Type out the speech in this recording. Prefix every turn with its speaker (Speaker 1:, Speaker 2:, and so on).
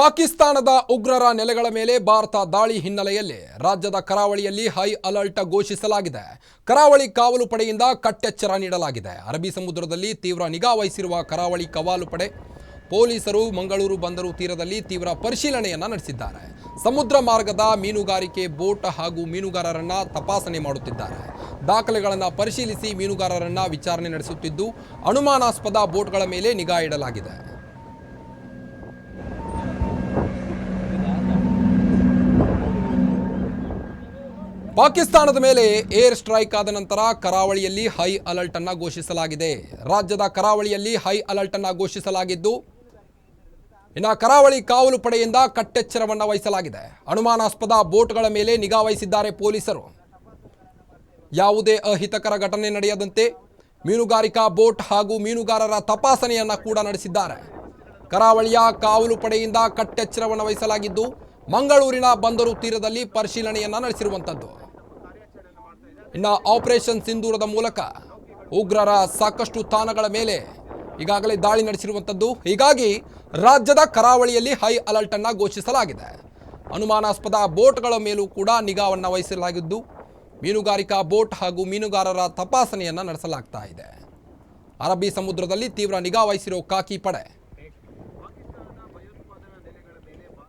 Speaker 1: ಪಾಕಿಸ್ತಾನದ ಉಗ್ರರ ನೆಲೆಗಳ ಮೇಲೆ ಭಾರತ ದಾಳಿ ಹಿನ್ನೆಲೆಯಲ್ಲಿ ರಾಜ್ಯದ ಕರಾವಳಿಯಲ್ಲಿ ಹೈ ಅಲರ್ಟ್ ಘೋಷಿಸಲಾಗಿದೆ. ಕರಾವಳಿ ಕಾವಲು ಪಡೆಯಿಂದ ಕಟ್ಟೆಚ್ಚರ ನೀಡಲಾಗಿದೆ. ಅರಬ್ಬಿ ಸಮುದ್ರದಲ್ಲಿ ತೀವ್ರ ನಿಗಾ ವಹಿಸಿರುವ ಕರಾವಳಿ ಕವಾಲು ಪಡೆ ಪೊಲೀಸರು ಮಂಗಳೂರು ಬಂದರು ತೀರದಲ್ಲಿ ತೀವ್ರ ಪರಿಶೀಲನೆಯನ್ನು ನಡೆಸಿದ್ದಾರೆ. ಸಮುದ್ರ ಮಾರ್ಗದ ಮೀನುಗಾರಿಕೆ ಬೋಟ್ ಹಾಗೂ ಮೀನುಗಾರರನ್ನ ತಪಾಸಣೆ ಮಾಡುತ್ತಿದ್ದಾರೆ. ದಾಖಲೆಗಳನ್ನು ಪರಿಶೀಲಿಸಿ ಮೀನುಗಾರರನ್ನ ವಿಚಾರಣೆ ನಡೆಸುತ್ತಿದ್ದು, ಅನುಮಾನಾಸ್ಪದ ಬೋಟ್ಗಳ ಮೇಲೆ ನಿಗಾ ಇಡಲಾಗಿದೆ. ಪಾಕಿಸ್ತಾನದ ಮೇಲೆ ಏರ್ ಸ್ಟ್ರೈಕ್ ಆದ ನಂತರ ಕರಾವಳಿಯಲ್ಲಿ ಹೈ ಅಲರ್ಟ್ ಅನ್ನು ಘೋಷಿಸಲಾಗಿದೆ. ರಾಜ್ಯದ ಕರಾವಳಿಯಲ್ಲಿ ಹೈ ಅಲರ್ಟ್ ಅನ್ನು ಘೋಷಿಸಲಾಗಿದ್ದು, ಇನ್ನು ಕರಾವಳಿ ಕಾವಲು ಪಡೆಯಿಂದ ಕಟ್ಟೆಚ್ಚರವನ್ನು ವಹಿಸಲಾಗಿದೆ. ಅನುಮಾನಾಸ್ಪದ ಬೋಟ್ಗಳ ಮೇಲೆ ನಿಗಾ ವಹಿಸಿದ್ದಾರೆ ಪೊಲೀಸರು. ಯಾವುದೇ ಅಹಿತಕರ ಘಟನೆ ನಡೆಯದಂತೆ ಮೀನುಗಾರಿಕಾ ಬೋಟ್ ಹಾಗೂ ಮೀನುಗಾರರ ತಪಾಸಣೆಯನ್ನ ಕೂಡ ನಡೆಸಿದ್ದಾರೆ. ಕರಾವಳಿಯ ಕಾವಲು ಪಡೆಯಿಂದ ಕಟ್ಟೆಚ್ಚರವನ್ನು ವಹಿಸಲಾಗಿದ್ದು, ಮಂಗಳೂರಿನ ಬಂದರು ತೀರದಲ್ಲಿ ಪರಿಶೀಲನೆಯನ್ನು ನಡೆಸಿರುವಂಥದ್ದು ಇನ್ನು ಆಪರೇಷನ್ ಸಿಂಧೂರದ ಮೂಲಕ ಉಗ್ರರ ಸಾಕಷ್ಟು ತಾಣಗಳ ಮೇಲೆ ಈಗಾಗಲೇ ದಾಳಿ ನಡೆಸಿರುವಂಥದ್ದು. ಹೀಗಾಗಿ ರಾಜ್ಯದ ಕರಾವಳಿಯಲ್ಲಿ ಹೈ ಅಲರ್ಟ್ ಅನ್ನ ಘೋಷಿಸಲಾಗಿದೆ. ಅನುಮಾನಾಸ್ಪದ ಬೋಟ್ಗಳ ಮೇಲೂ ಕೂಡ ನಿಗಾವನ್ನು ವಹಿಸಲಾಗಿದ್ದು, ಮೀನುಗಾರಿಕಾ ಬೋಟ್ ಹಾಗೂ ಮೀನುಗಾರರ ತಪಾಸಣೆಯನ್ನು ನಡೆಸಲಾಗ್ತಾ ಇದೆ. ಅರಬ್ಬಿ ಸಮುದ್ರದಲ್ಲಿ ತೀವ್ರ ನಿಗಾ ವಹಿಸಿರೋ ಕಾಕಿ ಪಡೆ